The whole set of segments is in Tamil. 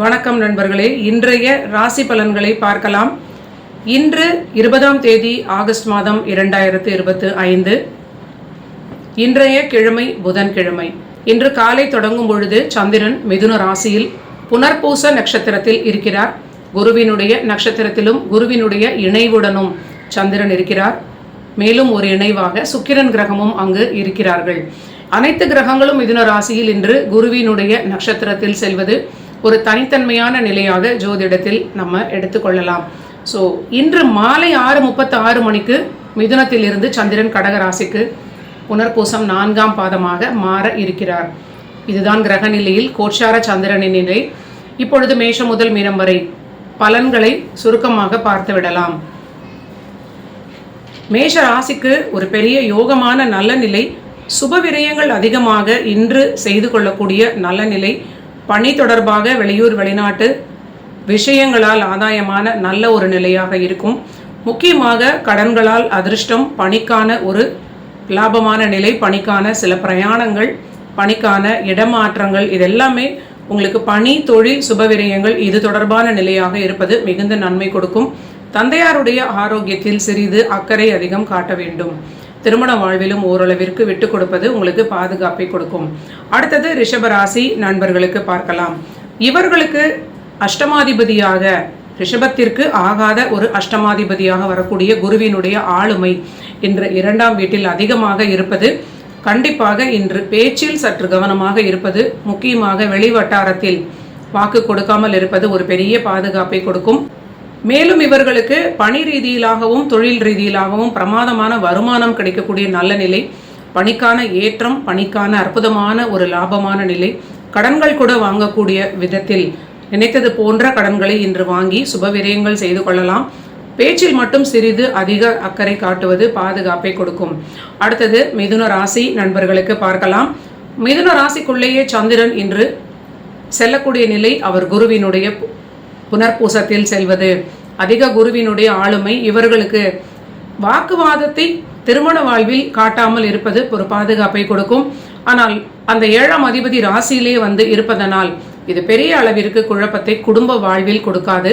வணக்கம் நண்பர்களே. இன்றைய ராசி பலன்களை பார்க்கலாம். இன்று இருபதாம் தேதி ஆகஸ்ட் மாதம் இரண்டாயிரத்து இருபத்து ஐந்து. இன்றைய கிழமை புதன்கிழமை. இன்று காலை தொடங்கும் பொழுது சந்திரன் மிதுன ராசியில் புனர்பூச நட்சத்திரத்தில் இருக்கிறார். குருவினுடைய நட்சத்திரத்திலும் குருவினுடைய இணைவுடனும் சந்திரன் இருக்கிறார். மேலும் ஒரு இணைவாக சுக்கிரன் கிரகமும் அங்கு இருக்கிறார்கள். அனைத்து கிரகங்களும் மிதுன ராசியில் இன்று குருவினுடைய நட்சத்திரத்தில் செல்வது ஒரு தனித்தன்மையான நிலையாக ஜோதிடத்தில் நம்ம எடுத்துக்கொள்ளலாம். ஸோ இன்று மாலை ஆறு முப்பத்து ஆறு மணிக்கு மிதுனத்தில் இருந்து சந்திரன் கடகராசிக்கு புனர்பூசம் நான்காம் பாதமாக மாற இருக்கிறார். இதுதான் கிரக நிலையில் கோட்சார சந்திரனின் நிலை. இப்பொழுது மேஷம் முதல் மீனம் வரை பலன்களை சுருக்கமாக பார்த்து விடலாம். மேஷ ராசிக்கு ஒரு பெரிய யோகமான நல்ல நிலை. சுப விரயங்கள் அதிகமாக இன்று செய்து கொள்ளக்கூடிய நல்ல நிலை. பணி தொடர்பாக வெளியூர் வெளிநாட்டு விஷயங்களால் ஆதாயமான நல்ல ஒரு நிலையாக இருக்கும். முக்கியமாக கடன்களால் அதிர்ஷ்டம் பணிக்கான ஒரு லாபமான நிலை பணிக்கான சில பிரயாணங்கள் பணிக்கான இடமாற்றங்கள் இதெல்லாமே உங்களுக்கு பணி தொழில் சுபவிரயங்கள் இது தொடர்பான நிலையாக இருப்பது மிகுந்த நன்மை கொடுக்கும். தந்தையாருடைய ஆரோக்கியத்தில் சிறிது அக்கறை அதிகம் காட்ட வேண்டும். திருமண வாழ்விலும் ஓரளவிற்கு விட்டு கொடுப்பது உங்களுக்கு பாதுகாப்பை கொடுக்கும். அடுத்தது ரிஷபராசி நண்பர்களுக்கு பார்க்கலாம். இவர்களுக்கு அஷ்டமாதிபதியாக ரிஷபத்திற்கு ஆகாத ஒரு அஷ்டமாதிபதியாக வரக்கூடிய குருவினுடைய ஆளுமை இன்று இரண்டாம் வீட்டில் அதிகமாக இருப்பது கண்டிப்பாக இன்று பேச்சில் சற்று கவனமாக இருப்பது முக்கியமாக வெளிவட்டாரத்தில் வாக்கு கொடுக்காமல் இருப்பது ஒரு பெரிய பாதுகாப்பை கொடுக்கும். மேலும் இவர்களுக்கு பணி ரீதியிலாகவும் தொழில் ரீதியிலாகவும் பிரமாதமான வருமானம் கிடைக்கக்கூடிய நல்ல நிலை பணிக்கான ஏற்றம் பணிக்கான அற்புதமான ஒரு லாபமான நிலை கடன்கள் கூட வாங்கக்கூடிய விதத்தில் நினைத்தது போன்ற கடன்களை இன்று வாங்கி சுபவிரயங்கள் செய்து கொள்ளலாம். பேச்சில் மட்டும் சிறிது அதிக அக்கறை காட்டுவது பாதுகாப்பை கொடுக்கும். அடுத்தது மிதுன ராசி நண்பர்களுக்கு பார்க்கலாம். மிதுன ராசிக்குள்ளேயே சந்திரன் இன்று செல்லக்கூடிய நிலை அவர் குருவினுடைய புனர்பூசத்தில் செல்வது. அதிக குருவினுடைய ஆளுமை இவர்களுக்கு. வாக்குவாதத்தை திருமண வாழ்வில் காட்டாமல் இருப்பது ஒரு பாதுகாப்பை கொடுக்கும். ஆனால் அந்த ஏழாம் அதிபதி ராசியிலே வந்து இருப்பதனால் இது பெரிய அளவிற்கு குழப்பத்தை குடும்ப வாழ்வில் கொடுக்காது.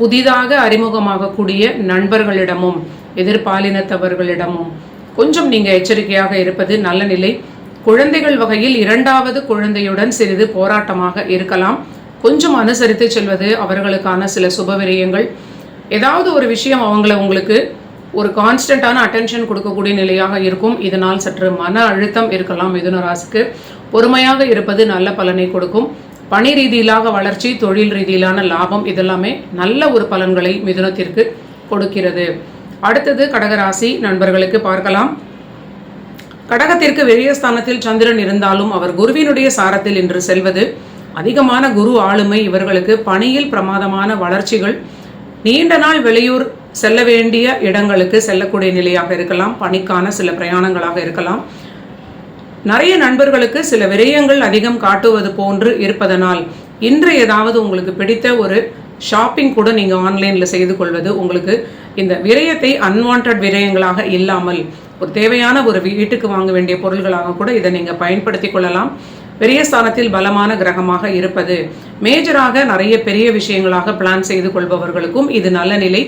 புதிதாக அறிமுகமாகக்கூடிய நண்பர்களிடமும் எதிர்பாலினத்தவர்களிடமும் கொஞ்சம் நீங்க எச்சரிக்கையாக இருப்பது நல்ல நிலை. குழந்தைகள் வகையில் இரண்டாவது குழந்தையுடன் சிறிது போராட்டமாக இருக்கலாம். கொஞ்சம் அனுசரித்து செல்வது அவர்களுக்கான சில சுபவிரயங்கள் ஏதாவது ஒரு விஷயம் அவங்கள உங்களுக்கு ஒரு கான்ஸ்டண்ட்டான அட்டென்ஷன் கொடுக்கக்கூடிய நிலையாக இருக்கும். இதனால் சற்று மன அழுத்தம் இருக்கலாம் மிதுன ராசிக்கு. பொறுமையாக இருப்பது நல்ல பலனை கொடுக்கும். பணி ரீதியிலாக வளர்ச்சி தொழில் ரீதியிலான லாபம் இதெல்லாமே நல்ல ஒரு பலன்களை மிதுனத்திற்கு கொடுக்கிறது. அடுத்தது கடகராசி நண்பர்களுக்கு பார்க்கலாம். கடகத்திற்கு வெளியஸ்தானத்தில் சந்திரன் இருந்தாலும் அவர் குருவினுடைய சாரத்தில் இன்று செல்வது அதிகமான குரு ஆளுமை இவர்களுக்கு பணியில் பிரமாதமான வளர்ச்சிகள் நீண்ட நாள் வெளியூர் செல்ல வேண்டிய இடங்களுக்கு செல்லக்கூடிய நிலையாக இருக்கலாம் பணிக்கான சில பிரயாணங்களாக இருக்கலாம். நிறைய நண்பர்களுக்கு சில விரயங்கள் அதிகம் காட்டுவது போன்று இருப்பதனால் இன்று ஏதாவது உங்களுக்கு பிடித்த ஒரு ஷாப்பிங் கூட நீங்கள் ஆன்லைனில் செய்து கொள்வது உங்களுக்கு இந்த விரயத்தை அன்வான்ட் விரயங்களாக இல்லாமல் ஒரு தேவையான ஒரு வீட்டுக்கு வாங்க வேண்டிய பொருள்களாக கூட இதை நீங்கள் பயன்படுத்தி கொள்ளலாம். பெரிய ஸ்தானத்தில் பலமான கிரகமாக இருப்பது. மேஜராக நிறைய பெரிய விஷயங்களாக பிளான் செய்து கொள்பவர்களுக்கும் இது நல்ல நிலை.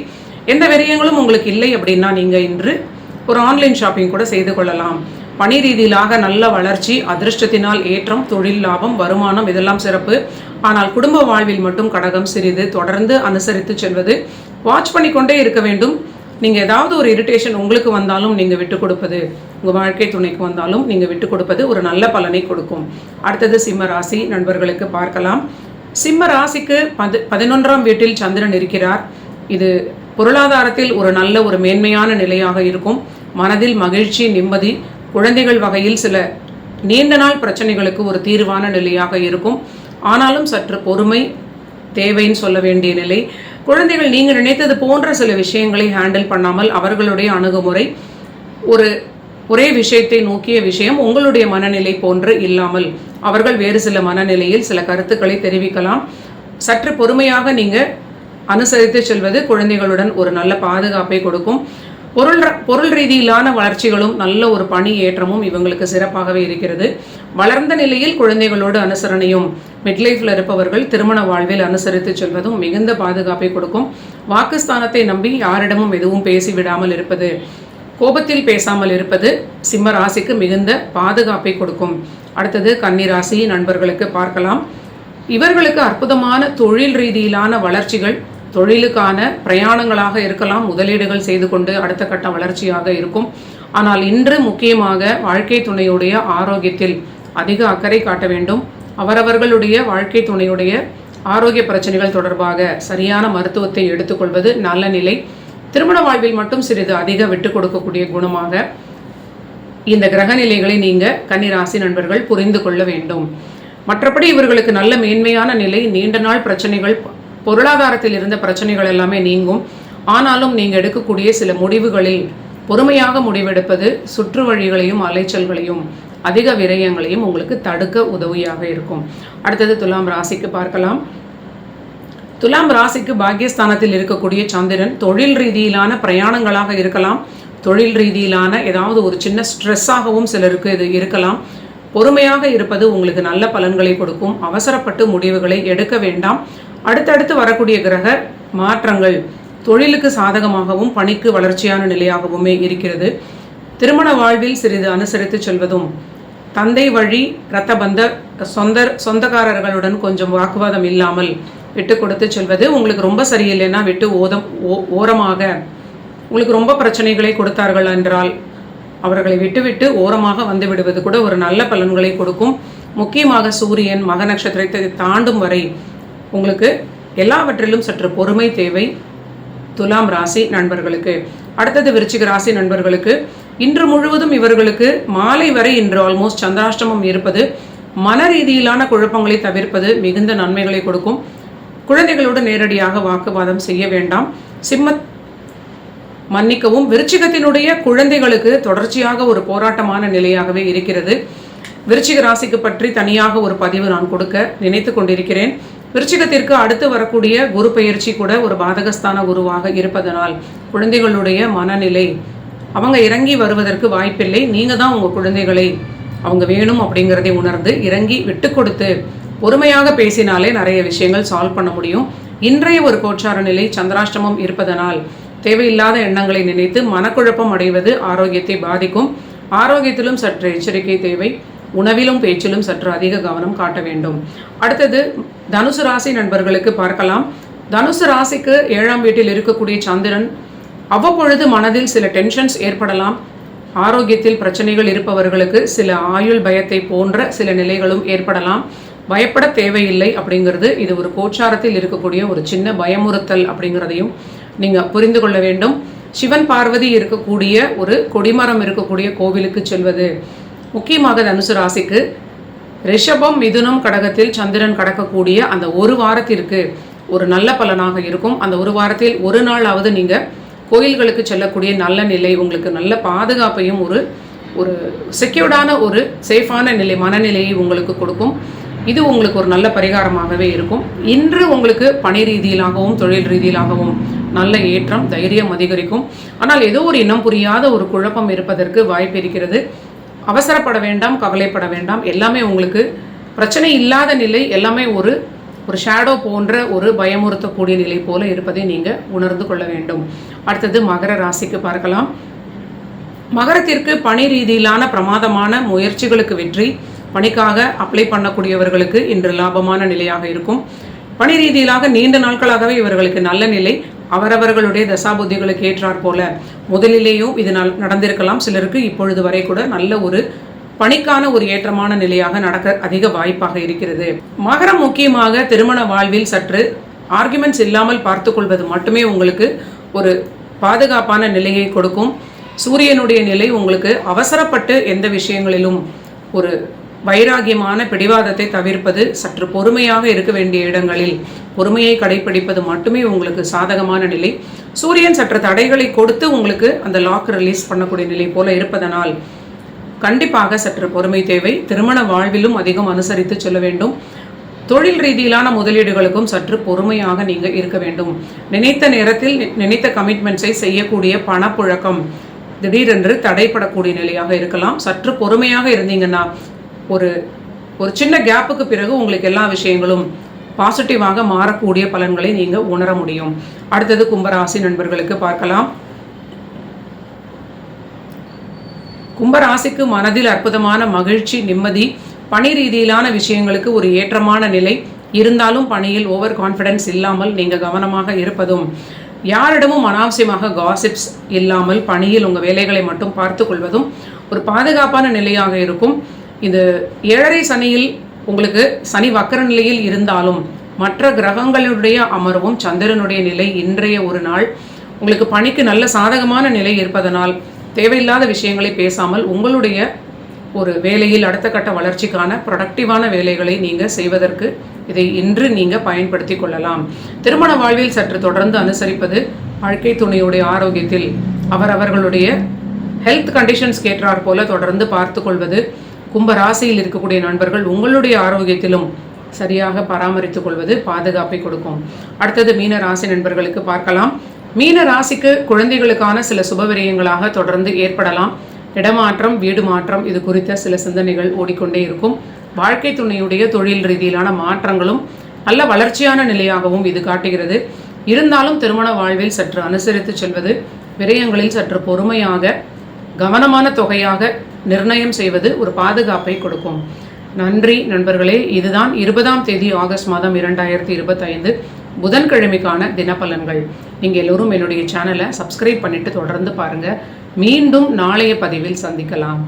எந்த விரயங்களும் உங்களுக்கு இல்லை அப்படின்னா நீங்கள் இன்று ஒரு ஆன்லைன் ஷாப்பிங் கூட செய்து கொள்ளலாம். பணி ரீதியிலாக நல்ல வளர்ச்சி அதிர்ஷ்டத்தினால் ஏற்றம் தொழில் லாபம் வருமானம் இதெல்லாம் சிறப்பு. ஆனால் குடும்ப வாழ்வில் மட்டும் கடகம் சிறிது தொடர்ந்து அனுசரித்து செல்வது வாட்ச் பண்ணிக்கொண்டே இருக்க வேண்டும். நீங்கள் ஏதாவது ஒரு இரிட்டேஷன் உங்களுக்கு வந்தாலும் நீங்கள் விட்டு கொடுப்பது உங்கள் வாழ்க்கை துணைக்கு வந்தாலும் நீங்கள் விட்டு கொடுப்பது ஒரு நல்ல பலனை கொடுக்கும். அடுத்தது சிம்ம ராசி நண்பர்களுக்கு பார்க்கலாம். சிம்ம ராசிக்கு பது பதினொன்றாம் வீட்டில் சந்திரன் இருக்கிறார். இது பொருளாதாரத்தில் ஒரு நல்ல ஒரு மேன்மையான நிலையாக இருக்கும். மனதில் மகிழ்ச்சி நிம்மதி குழந்தைகள் வகையில் சில நீண்ட நாள் பிரச்சனைகளுக்கு ஒரு தீர்வான நிலையாக இருக்கும். ஆனாலும் சற்று பொறுமை தேவைன்னு சொல்ல வேண்டிய நிலை. குழந்தைகள் நீங்கள் நினைத்தது போன்ற சில விஷயங்களை ஹேண்டில் பண்ணாமல் அவர்களுடைய அணுகுமுறை ஒரு ஒரே விஷயத்தை நோக்கிய விஷயம் உங்களுடைய மனநிலை போன்று இல்லாமல் அவர்கள் வேறு சில மனநிலையில் சில கருத்துக்களை தெரிவிக்கலாம். சற்று பொறுமையாக நீங்கள் அனுசரித்து செல்வது குழந்தைகளுடன் ஒரு நல்ல பாதுகாப்பை கொடுக்கும். பொருள் ர- பொருள் ரீதியிலான வளர்ச்சிகளும் நல்ல ஒரு பணி ஏற்றமும் இவங்களுக்கு சிறப்பாகவே இருக்கிறது. வளர்ந்த நிலையில் குழந்தைகளோடு அனுசரணையும் மிட்லைஃப்ல இருப்பவர்கள் திருமண வாழ்வில் அனுசரித்து செல்வதும் மிகுந்த பாதுகாப்பை கொடுக்கும். வாக்குஸ்தானத்தை நம்பி யாரிடமும் எதுவும் பேசி விடாமல் இருப்பது கோபத்தில் பேசாமல் இருப்பது சிம்ம ராசிக்கு மிகுந்த பாதுகாப்பை கொடுக்கும். அடுத்தது கன்னி ராசி நண்பர்களுக்கு பார்க்கலாம். இவர்களுக்கு அற்புதமான தொழில் ரீதியிலான வளர்ச்சிகள் தொழிலுக்கான பிரயாணங்களாக இருக்கலாம் முதலீடுகள் செய்து கொண்டு அடுத்த கட்ட வளர்ச்சியாக இருக்கும். ஆனால் இன்று முக்கியமாக வாழ்க்கை துணையுடைய ஆரோக்கியத்தில் அதிக அக்கறை காட்ட வேண்டும். அவரவர்களுடைய வாழ்க்கை துணையுடைய ஆரோக்கிய பிரச்சனைகள் தொடர்பாக சரியான மருத்துவத்தை எடுத்துக்கொள்வது நல்ல நிலை. திருமண வாழ்வில் மட்டும் சிறிது அதிக விட்டு கொடுக்கக்கூடிய குணமாக இந்த கிரக நிலைகளை நீங்கள் கன்னிராசி நண்பர்கள் புரிந்து கொள்ள வேண்டும். மற்றபடி இவர்களுக்கு நல்ல மேன்மையான நிலை நீண்ட நாள் பிரச்சனைகள் பொருளாதாரத்தில் இருந்த பிரச்சனைகள் எல்லாமே நீங்கும். ஆனாலும் நீங்க எடுக்கக்கூடிய சில முடிவுகளில் பொறுமையாக முடிவெடுப்பது சுற்று வழிகளையும் அலைச்சல்களையும் அதிக விரயங்களையும் உங்களுக்கு தடுக்க உதவியாக இருக்கும். அடுத்தது துலாம் ராசிக்கு பார்க்கலாம். துலாம் ராசிக்கு பாக்கியஸ்தானத்தில் இருக்கக்கூடிய சந்திரன் தொழில் ரீதியிலான பிரயாணங்களாக இருக்கலாம். தொழில் ரீதியிலான ஏதாவது ஒரு சின்ன ஸ்ட்ரெஸ்ஸாகவும் சிலருக்கு இது இருக்கலாம். பொறுமையாக இருப்பது உங்களுக்கு நல்ல பலன்களை கொடுக்கும். அவசரப்பட்டு முடிவுகளை எடுக்க வேண்டாம். அடுத்தடுத்து வரக்கூடிய கிரக மாற்றங்கள் தொழிலுக்கு சாதகமாகவும் பணிக்கு வளர்ச்சியான நிலையாகவுமே இருக்கிறது. திருமண வாழ்வில் சிறிது அனுசரித்து செல்வதும் தந்தை வழி இரத்த பந்த சொந்த சொந்தக்காரர்களுடன் கொஞ்சம் வாக்குவாதம் இல்லாமல் விட்டு கொடுத்து செல்வது உங்களுக்கு ரொம்ப சரியில்லைன்னா விட்டு ஓதம் ஓ- ஓரமாக உங்களுக்கு ரொம்ப பிரச்சனைகளை கொடுத்தார்கள் என்றால் அவர்களை விட்டுவிட்டு ஓரமாக வந்து விடுவது கூட ஒரு நல்ல பலன்களை கொடுக்கும். முக்கியமாக சூரியன் மக நட்சத்திரத்தை தாண்டும் வரை உங்களுக்கு எல்லாவற்றிலும் சற்று பொறுமை தேவை. துலாம் ராசி நண்பர்களுக்கு. அடுத்தது விருச்சிக ராசி நண்பர்களுக்கு. இன்று முழுவதும் இவர்களுக்கு மாலை வரை இன்று ஆல்மோஸ்ட் சந்திராஷ்டமம் இருப்பது மன ரீதியிலான குழப்பங்களை தவிர்ப்பது மிகுந்த நன்மைகளை கொடுக்கும். குழந்தைகளோடு நேரடியாக வாக்குவாதம் செய்ய வேண்டாம். சிம்ம மன்னிக்கவும். விருச்சிகத்தினுடைய குழந்தைகளுக்கு தொடர்ச்சியாக ஒரு போராட்டமான நிலையாகவே இருக்கிறது. விருச்சிக ராசிக்கு பற்றி தனியாக ஒரு பதிவு நான் கொடுக்க நினைத்து கொண்டிருக்கிறேன். விருச்சிகத்திற்கு அடுத்து வரக்கூடிய குரு பயிற்சி கூட ஒரு பாதகஸ்தான குருவாக இருப்பதனால் குழந்தைகளுடைய மனநிலை அவங்க இறங்கி வருவதற்கு வாய்ப்பில்லை. நீங்கள் தான் உங்கள் குழந்தைகளை அவங்க வேணும் அப்படிங்கிறதை உணர்ந்து இறங்கி விட்டு கொடுத்து பொறுமையாக பேசினாலே நிறைய விஷயங்கள் சால்வ் பண்ண முடியும். இன்றைய ஒரு கோச்சார நிலை சந்திராஷ்டமம் இருப்பதனால் தேவையில்லாத எண்ணங்களை நினைத்து மனக்குழப்பம் அடைவது ஆரோக்கியத்தை பாதிக்கும். ஆரோக்கியத்திலும் சற்று எச்சரிக்கை தேவை. உணவிலும் பேச்சிலும் சற்று அதிக கவனம் காட்ட வேண்டும். அடுத்தது தனுசு ராசி நண்பர்களுக்கு பார்க்கலாம். தனுசு ராசிக்கு ஏழாம் வீட்டில் இருக்கக்கூடிய சந்திரன் அவ்வப்பொழுது மனதில் சில டென்ஷன்ஸ் ஏற்படலாம். ஆரோக்கியத்தில் பிரச்சனைகள் இருப்பவர்களுக்கு சில ஆயுள் பயத்தை போன்ற சில நிலைகளும் ஏற்படலாம். பயப்பட தேவையில்லை அப்படிங்கிறது இது ஒரு கோச்சாரத்தில் இருக்கக்கூடிய ஒரு சின்ன பயமுறுத்தல் அப்படிங்கிறதையும் நீங்கள் புரிந்து கொள்ள வேண்டும். சிவன் பார்வதி இருக்கக்கூடிய ஒரு கொடிமரம் இருக்கக்கூடிய கோவிலுக்கு செல்வது. முக்கியமாக தனுசு ராசிக்கு ரிஷபம் மிதுனம் கடகத்தில் சந்திரன் கடக்கக்கூடிய அந்த ஒரு வாரத்திற்கு ஒரு நல்ல பலனாக இருக்கும். அந்த ஒரு வாரத்தில் ஒரு நாளாவது நீங்கள் கோயில்களுக்கு செல்லக்கூடிய நல்ல நிலை உங்களுக்கு நல்ல பாதுகாப்பையும் ஒரு ஒரு செக்யூர்டான ஒரு சேஃபான நிலை மனநிலையை உங்களுக்கு கொடுக்கும். இது உங்களுக்கு ஒரு நல்ல பரிகாரமாகவே இருக்கும். இன்று உங்களுக்கு பணி ரீதியிலாகவும் தொழில் ரீதியிலாகவும் நல்ல ஏற்றம் தைரியம் அதிகரிக்கும். ஆனால் ஏதோ ஒரு இனம் புரியாத ஒரு குழப்பம் இருப்பதற்கு வாய்ப்பு இருக்கிறது. அவசரப்பட வேண்டாம் கவலைப்பட வேண்டாம். எல்லாமே உங்களுக்கு பிரச்சனை இல்லாத நிலை எல்லாமே ஒரு ஒரு ஷேடோ போன்ற ஒரு பயமுறுத்தக்கூடிய நிலை போல இருப்பதை நீங்கள் உணர்ந்து கொள்ள வேண்டும். அடுத்தது மகர ராசிக்கு பார்க்கலாம். மகரத்திற்கு பணி ரீதியிலான பிரமாதமான முயற்சிகளுக்கு வெற்றி பணிக்காக அப்ளை பண்ணக்கூடியவர்களுக்கு இன்று லாபமான நிலையாக இருக்கும். பணி ரீதியிலாக நீண்ட நாட்களாகவே இவர்களுக்கு நல்ல நிலை அவரவர்களுடைய தசாபுத்திகளுக்கு ஏற்றாற் போல. முதலிலேயும் இது நல்- நடந்திருக்கலாம். சிலருக்கு இப்பொழுது வரை கூட நல்ல ஒரு பணிக்கான ஒரு ஏற்றமான நிலையாக நடக்க அதிக வாய்ப்பாக இருக்கிறது. மகரம் முக்கியமாக திருமண வாழ்வில் சற்று ஆர்குமெண்ட்ஸ் இல்லாமல் பார்த்துக்கொள்வது மட்டுமே உங்களுக்கு ஒரு பாதுகாப்பான நிலையை கொடுக்கும். சூரியனுடைய நிலை உங்களுக்கு அவசரப்பட்டு எந்த விஷயங்களிலும் ஒரு வைராகியமான பிடிவாதத்தை தவிர்ப்பது சற்று பொறுமையாக இருக்க வேண்டிய இடங்களில். பொறுமையை கடைபிடிப்பது மட்டுமே உங்களுக்கு சாதகமான நிலை. சூரியன் சற்று தடைகளை கொடுத்து உங்களுக்கு அந்த லாக் ரிலீஸ் பண்ணக்கூடிய நிலை போல இருப்பதனால் கண்டிப்பாக சற்று பொறுமை தேவை. திருமண வாழ்விலும் அதிகம் அனுசரித்து செல்ல வேண்டும். தொழில் ரீதியிலான முதலீடுகளுக்கும் சற்று பொறுமையாக நீங்கள் இருக்க வேண்டும். நினைத்த நேரத்தில் நினைத்த கமிட்மெண்ட்ஸை செய்யக்கூடிய பணப்புழக்கம் திடீரென்று தடைப்படக்கூடிய நிலையாக இருக்கலாம். சற்று பொறுமையாக இருந்தீங்கன்னா ஒரு ஒரு சின்ன கேப்புக்கு பிறகு உங்களுக்கு எல்லா விஷயங்களும் பாசிட்டிவாக மாறக்கூடிய பலன்களை நீங்கள் உணர முடியும். அடுத்தது கும்பராசி நண்பர்களுக்கு பார்க்கலாம். கும்பராசிக்கு மனதில் அற்புதமான மகிழ்ச்சி நிம்மதி பணி ரீதியிலான விஷயங்களுக்கு ஒரு ஏற்றமான நிலை. இருந்தாலும் பணியில் ஓவர் கான்ஃபிடன்ஸ் இல்லாமல் நீங்கள் கவனமாக இருப்பதும் யாரிடமும் அனாவசியமாக காசிப்ஸ் இல்லாமல் பணியில் உங்கள் வேலைகளை மட்டும் பார்த்து கொள்வதும் ஒரு பாதுகாப்பான நிலையாக இருக்கும். இது ஏழரை சனியில் உங்களுக்கு சனி வக்கர நிலையில் இருந்தாலும் மற்ற கிரகங்களுடைய அமர்வும் சந்திரனுடைய நிலை இன்றைய ஒரு நாள். உங்களுக்கு பணிக்கு நல்ல சாதகமான நிலை இருப்பதனால் தேவையில்லாத விஷயங்களை பேசாமல் உங்களுடைய ஒரு வேலையில் அடுத்த கட்ட வளர்ச்சிக்கான ப்ரொடக்டிவான வேலைகளை நீங்கள் செய்வதற்கு இதை இன்று நீங்கள் பயன்படுத்தி கொள்ளலாம். திருமண வாழ்வில் சற்று தொடர்ந்து அனுசரிப்பது வாழ்க்கை துணையுடைய ஆரோக்கியத்தில் அவரவர்களுடைய ஹெல்த் கண்டிஷன்ஸ் கேட்டார் போல தொடர்ந்து பார்த்து கொள்வது கும்ப ராசியில் இருக்கக்கூடிய நண்பர்கள் உங்களுடைய ஆரோக்கியத்திலும் சரியாக பராமரித்துக் கொள்வது பாதுகாப்பை கொடுக்கும். அடுத்தது மீன ராசி நண்பர்களுக்கு பார்க்கலாம். மீன ராசிக்கு குழந்தைகளுக்கான சில சுபவிரயங்களாக தொடர்ந்து ஏற்படலாம். இடமாற்றம் வீடு மாற்றம் இது குறித்த சில சிந்தனைகள் ஓடிக்கொண்டே இருக்கும். வாழ்க்கை துணையுடைய தொழில் ரீதியிலான மாற்றங்களும் நல்ல வளர்ச்சியான நிலையாகவும் இது காட்டுகிறது. இருந்தாலும் திருமண வாழ்வில் சற்று அனுசரித்து செல்வது விரயங்களில் சற்று பொறுமையாக கவனமான தொகையாக நிர்ணயம் செய்வது ஒரு பாதுகாப்பை கொடுக்கும். நன்றி நண்பர்களே இதுதான் இருபதாம் தேதி ஆகஸ்ட் மாதம் இரண்டாயிரத்தி இருபத்தைந்து புதன்கிழமைக்கான தினப்பலன்கள். நீங்கள் எல்லோரும் என்னுடைய சேனலை சப்ஸ்கிரைப் பண்ணிட்டு தொடர்ந்து பாருங்கள் மீண்டும் நாளைய பதிவில் சந்திக்கலாம்.